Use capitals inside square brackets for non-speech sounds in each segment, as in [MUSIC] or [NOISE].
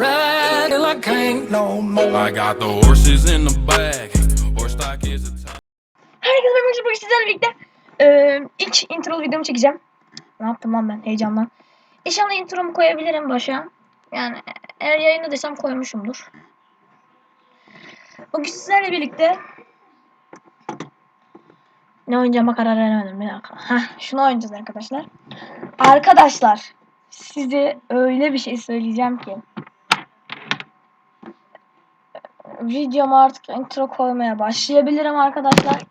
ride till I can't no more. I got the horses in the back. Horse stock is a time. Herkese merhaba bugün sizlerle birlikte eee ilk intro videomu çekeceğim. Ne yaptım lan ben heyecandan. İnşallah intromu koyabilirim başa. Yani eğer yayınladıysam koymuşumdur. Bugün sizlerle birlikte ne oynayacağıma karar veremedim bir dakika. Heh, şunu oynayacağız arkadaşlar. Arkadaşlar size öyle bir şey söyleyeceğim ki videoma artık intro koymaya başlayabilirim arkadaşlar.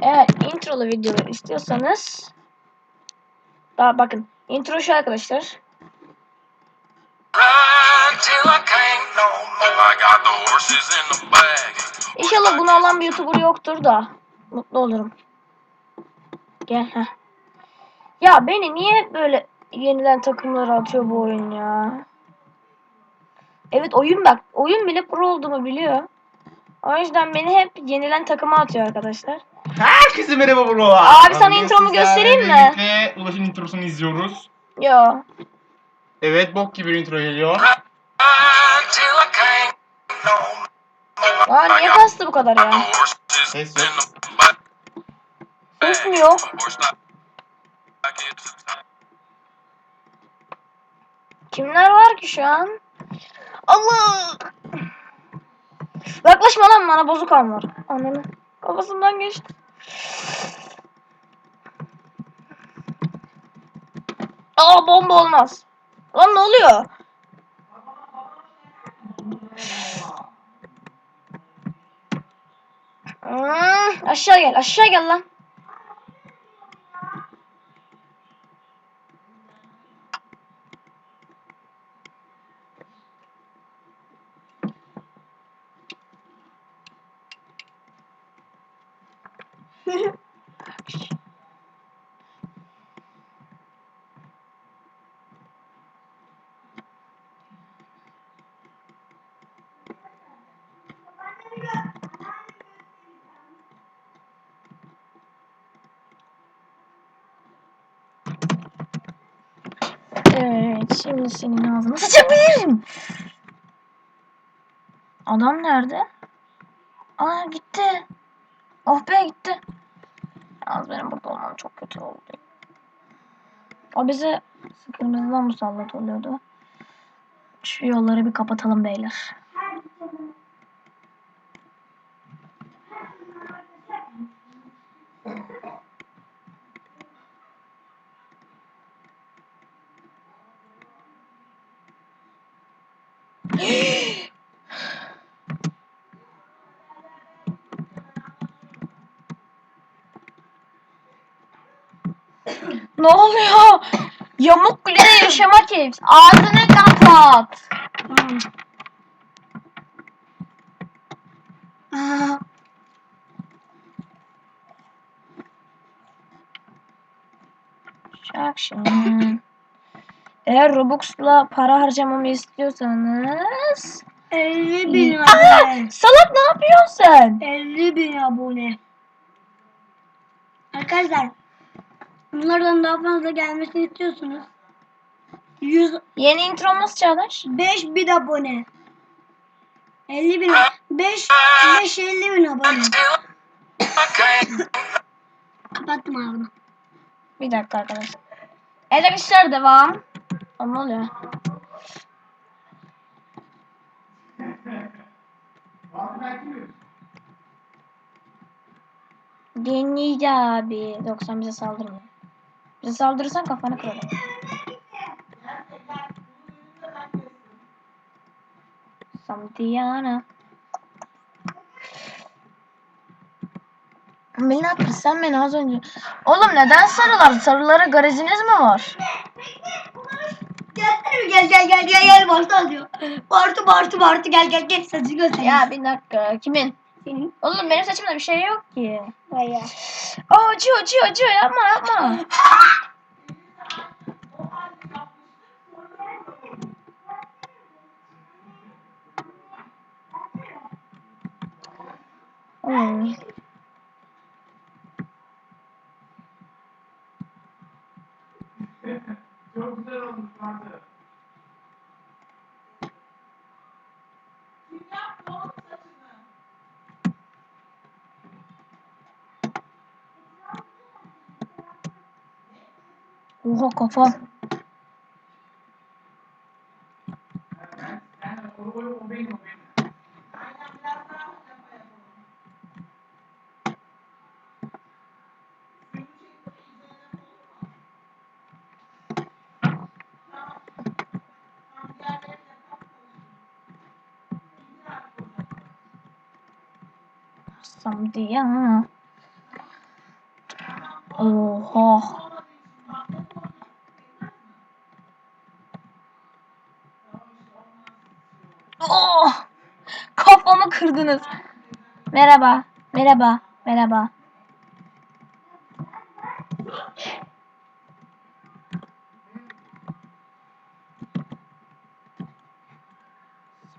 Eğer introlu videolar istiyorsanız daha bakın intro şu arkadaşlar. İnşallah bunu alan bir YouTuber yoktur da mutlu olurum. Gel ha. Ya beni niye böyle yeniden takımlara atıyor bu oyun ya? Evet oyun bak. Oyun bile pro olduğumu biliyor. O yüzden beni hep yenilen takıma atıyor arkadaşlar. Herkese merhaba bro. Abi sana intromu göstereyim mi? Birlikte Ulaş'ın introsunu izliyoruz. Yo. Evet bok gibi bir intro geliyor. Aa niye kastı bu kadar ya? Ses yok. Ses mi yok? Kimler var ki şu an? Allah! Yaklaşma lan bana bozuk an var. Ananı. Kafasından geçti. Aa bomba olmaz. Lan ne oluyor? Hmm, aşağı gel aşağı gel lan. Evet, şimdi senin ağzına sıçabilirim. Adam nerede? Aa gitti. Oh be gitti. Yalnız benim burada olmam çok kötü oldu. O bize kırmızıdan musallat oluyordu. Şu yolları bir kapatalım beyler. Ne oluyor? Yamuk kulede yaşamak ev. Ağzını kapat. Aa. Şakşın. Eğer Robux'la para harcamamı istiyorsanız 50 bin abone. salak ne yapıyorsun sen? 50 bin abone. Arkadaşlar bunlardan daha fazla gelmesini istiyorsunuz. 105 Yeni intromuz Çağdaş. bin abone. 50 bin 5 5 50 bin abone. Kapattım ağzını. Bir dakika arkadaşlar. Evet arkadaşlar devam. Ne oluyor? Deniz abi. 90 bize saldırmıyor. Bize saldırırsan kafanı kırarım. Ne yaptın sen beni az önce? Oğlum neden sarılar? Sarılara garajınız mı var? Gel gel gel gel gel gel Bartu alıyor. Bartu Bartu Bartu gel gel gel saçı göstereyim. Ya bir dakika kimin? Senin. Oğlum benim saçımda bir şey yok ki. Bayağı. Aa acıyor acıyor acıyor yapma yapma. [LAUGHS] Hmm. Çok güzel olmuş vardı. Oha kafa. Kafam. Samdiya. Oha. Oh! Kafamı kırdınız. Merhaba. Merhaba. Merhaba.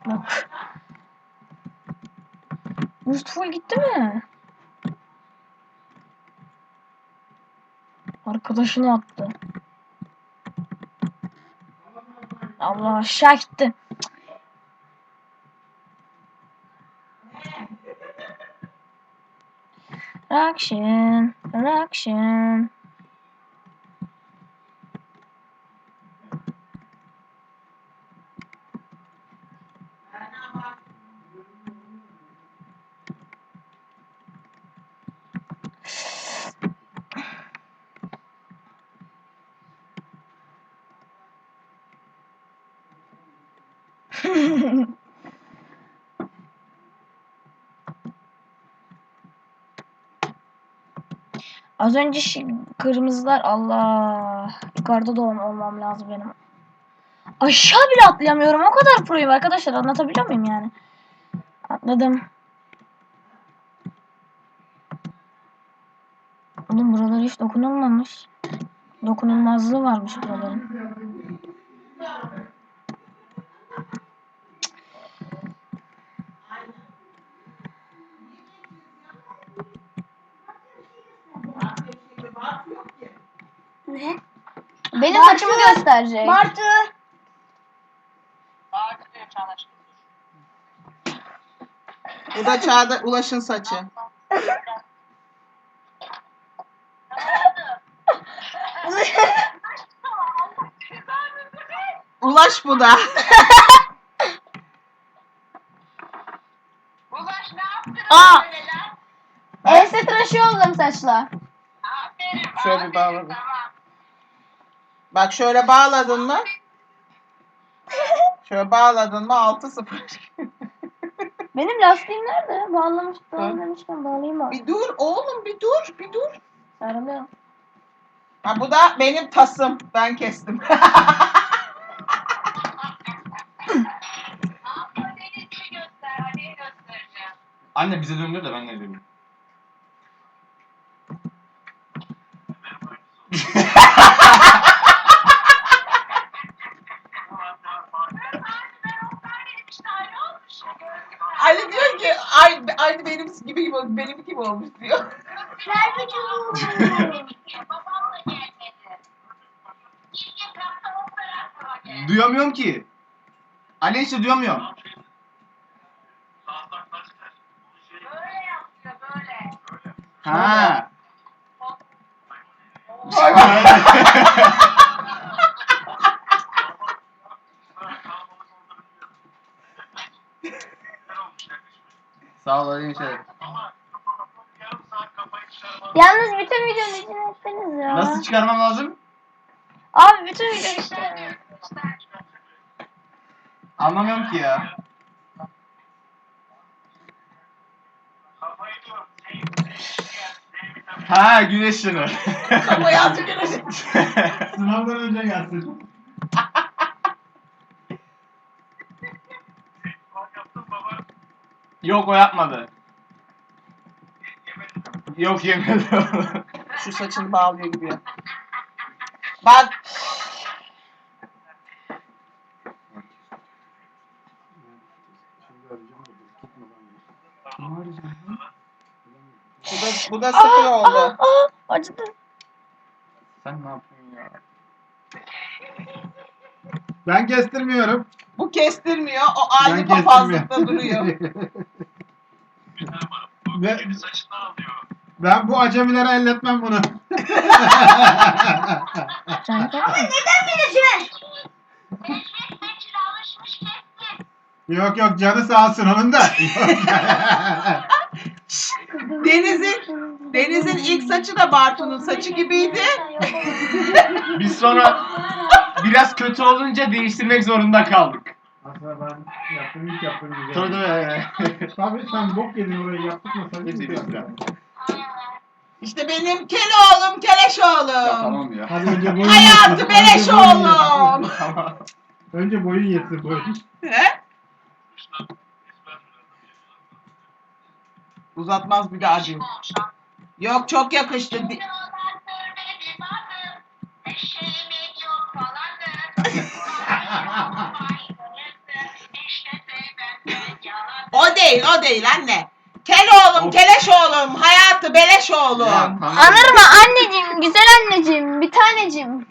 Bak. Boost full gitti mi? Arkadaşını attı. Allah aşağı gitti. Action, action. [LAUGHS] Az önce kırmızılar Allah. Yukarıda da ol- olmam lazım benim. Aşağı bile atlayamıyorum. O kadar proyum arkadaşlar. Anlatabiliyor muyum yani? Atladım. Oğlum buralar hiç dokunulmamış. Dokunulmazlığı varmış buraların. Benim Bartu! saçımı gösterecek. Bartu. Bu da Çağda Ulaş'ın saçı. Ulaş bu da. Ulaş ne yaptın? Aa! Ense tıraşı oldum saçla. Aferin. Şöyle bağladım. Tamam. Bak şöyle bağladın mı? Şöyle bağladın mı 6-0. Benim lastiğim nerede? Bağlamış, bağlamışken bağlayayım bak. bir dur oğlum bir dur bir dur. Sarılıyorum. Ha bu da benim tasım. Ben kestim. Anne bize döndür de ben ne diyeyim. Etapta o tarafına geldi. Duyamıyorum ki. Ali işte duyamıyorum. Böyle yapıyor böyle. Ha. [LAUGHS] Sağ ol Ali şey. Yalnız bütün videonun içine ettiniz ya. Nasıl çıkarmam lazım? Abi bütün video işte. Göster. Göster. Anlamıyorum ki ya. Ha güneş ışını. Ama yazdı güneş. [LAUGHS] Sınavdan önce gelsin. Yok o yapmadı. Yok yemedi. Şu saçını bağlıyor gibi. ya. Bak bu da, bu da sıfır oldu. Aa, aa, acıdı. Sen ne yapıyorsun ya? Ben kestirmiyorum. Bu kestirmiyor. O Ben aynı kestirmiyorum. papazlıkta duruyor. [LAUGHS] Ve Ben bu acemilere elletmem bunu. Sen de- Neden seçil alışmış keskin. yok yok canı sağ olsun onun da. Deniz'in Deniz'in ilk saçı da Bartu'nun saçı gibiydi. Biz sonra biraz kötü olunca değiştirmek zorunda kaldık. Aslında ben yaptım ilk yaptığım güzel. Tabii tabii. Tabii sen bok yedin orayı yaptık mı sen? Hepsi bizden. İşte benim kel oğlum, keleş Ya oğlum. tamam ya. Hadi önce boyun Hayatı beleş önce boyun yetsin. oğlum. [LAUGHS] Tamam. Önce boyun yetsin boyun. He? Uzatmaz bir daha değil. Yok çok yakıştı. Di-. [LAUGHS] O değil, o değil anne. Kel oğlum, Of. keleş oğlum, hayatı beleş oğlum. Ya, tamam. Anır mı anneciğim, güzel anneciğim, bir tanecim.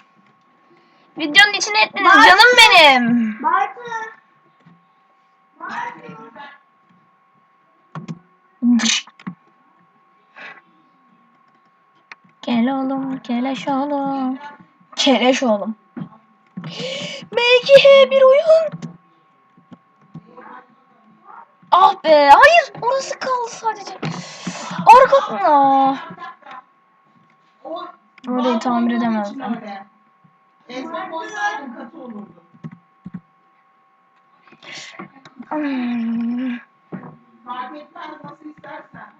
Videonun içine ettiniz Bak. canım benim. Bartu. Gel oğlum, keleş oğlum. Keleş oğlum. Belki bir oyun. Ah be, hayır orası kaldı sadece. Arkasına. Orayı tamir edemezdim. Ezber koysaydın katı olurdu. Hmm. Fark etmez nasıl istersen.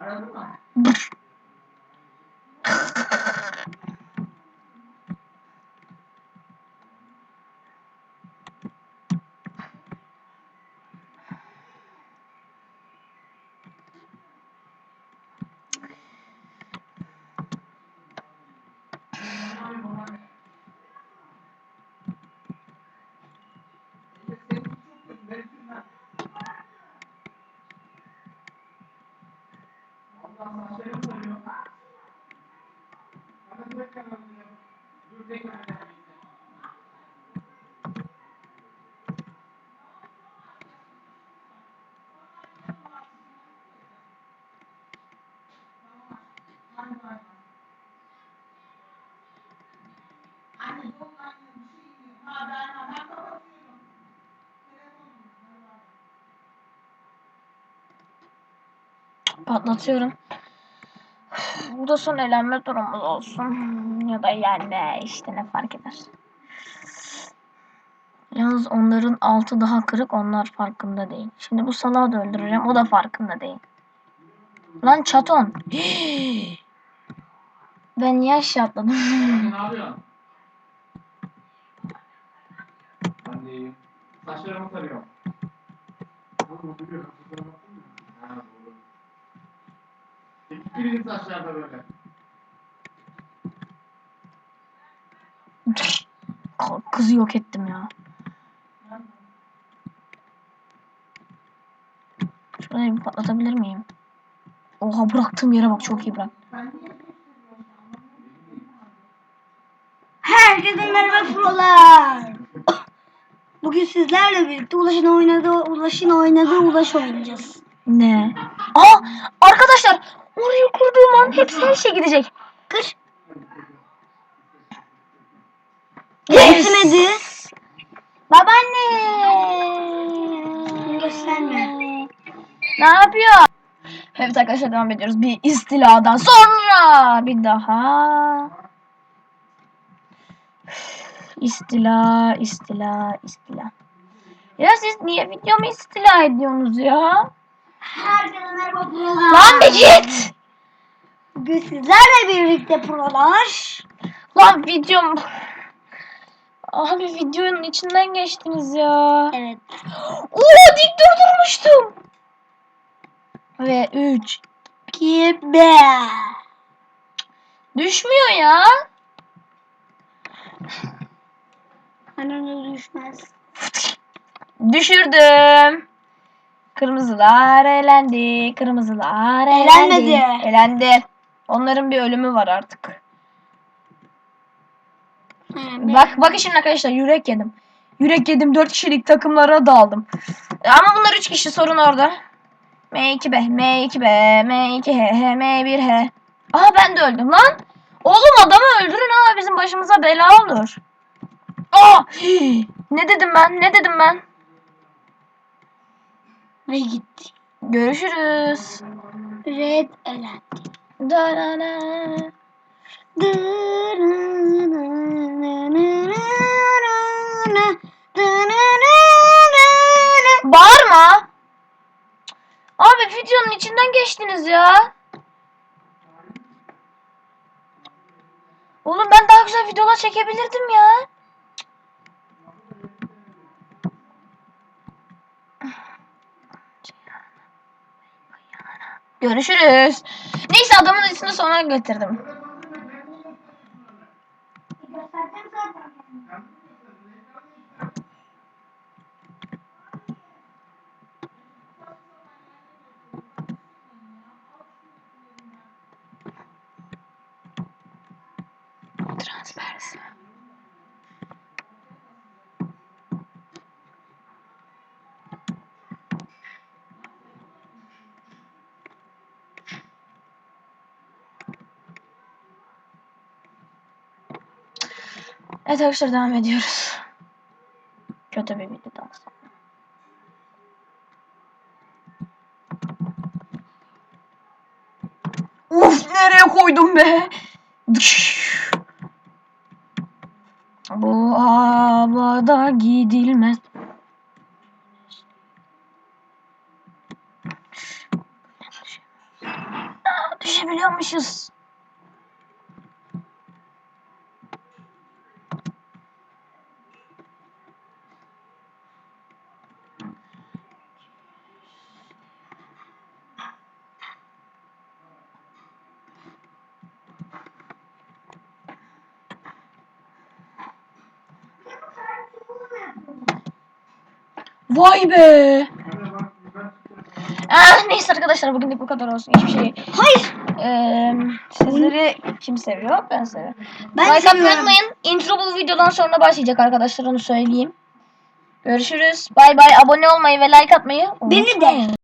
Aradın mı? Patlatıyorum. Bu da son elenme durumumuz olsun. Ya da yenme işte ne fark eder. Yalnız onların altı daha kırık onlar farkında değil. Şimdi bu salağı da öldüreceğim o da farkında değil. Lan çaton. [GASPS] ben niye aşağı atladım? Ne yapıyorsun? Ben de iyiyim. Saçlarımı tarıyorum. Birinin saçlarda böyle. Kızı yok ettim ya. Şurayı bir patlatabilir miyim? Oha bıraktığım yere bak çok iyi bırak. Herkese merhaba prolar. Bugün sizlerle birlikte Ulaş'ın oynadığı, Ulaş'ın oynadığı Ulaş oynayacağız. Ne? Aa arkadaşlar orayı kurduğum an hepsi her şey gidecek. Kır. Yes. Babaanne. Gösterme. Ne yapıyor? Evet arkadaşlar devam ediyoruz. Bir istiladan sonra bir daha. İstila, istila, istila. Ya siz niye videomu istila ediyorsunuz ya? Herkese merhaba prolar. Lan bir git! Bugün sizlerle birlikte prolar. Lan videom... Abi videonun içinden geçtiniz ya. Evet. Oo dik durdurmuştum. Ve 3. Kibe. Düşmüyor ya. Hani düşmez. Düşürdüm. Kırmızılar elendi. Kırmızılar elendi. Elenmedi. Elendi. Onların bir ölümü var artık. Ha, Bak bakın şimdi arkadaşlar yürek yedim. Yürek yedim 4 kişilik takımlara daldım. Ama bunlar 3 kişi sorun orada. M2B, M2B, M2H, M1H. Aha ben de öldüm lan. Oğlum adamı öldürün ha bizim başımıza bela olur. Aa! [GASPS] Ne dedim ben? Ne dedim ben? Ve gitti. Görüşürüz. Red elendi. Da da da. Bağırma. Abi videonun içinden geçtiniz ya. Oğlum ben daha güzel videolar çekebilirdim ya. Görüşürüz. Neyse adamın ismini sonra getirdim. Transfers. Evet arkadaşlar devam ediyoruz. Kötü bir videodan sonra. Uf nereye koydum be? Bu havada gidilmez. Düşebiliyormuşuz. Vay be. Ah, neyse arkadaşlar bugünlük bu kadar olsun. Hiçbir şey. Hayır. Eee sizleri kim seviyor? Ben seviyorum. Ben like atmayı unutmayın. Intro bu videodan sonra başlayacak arkadaşlar onu söyleyeyim. Görüşürüz. Bay bay. Abone olmayı ve like atmayı Beni de. unutmayın.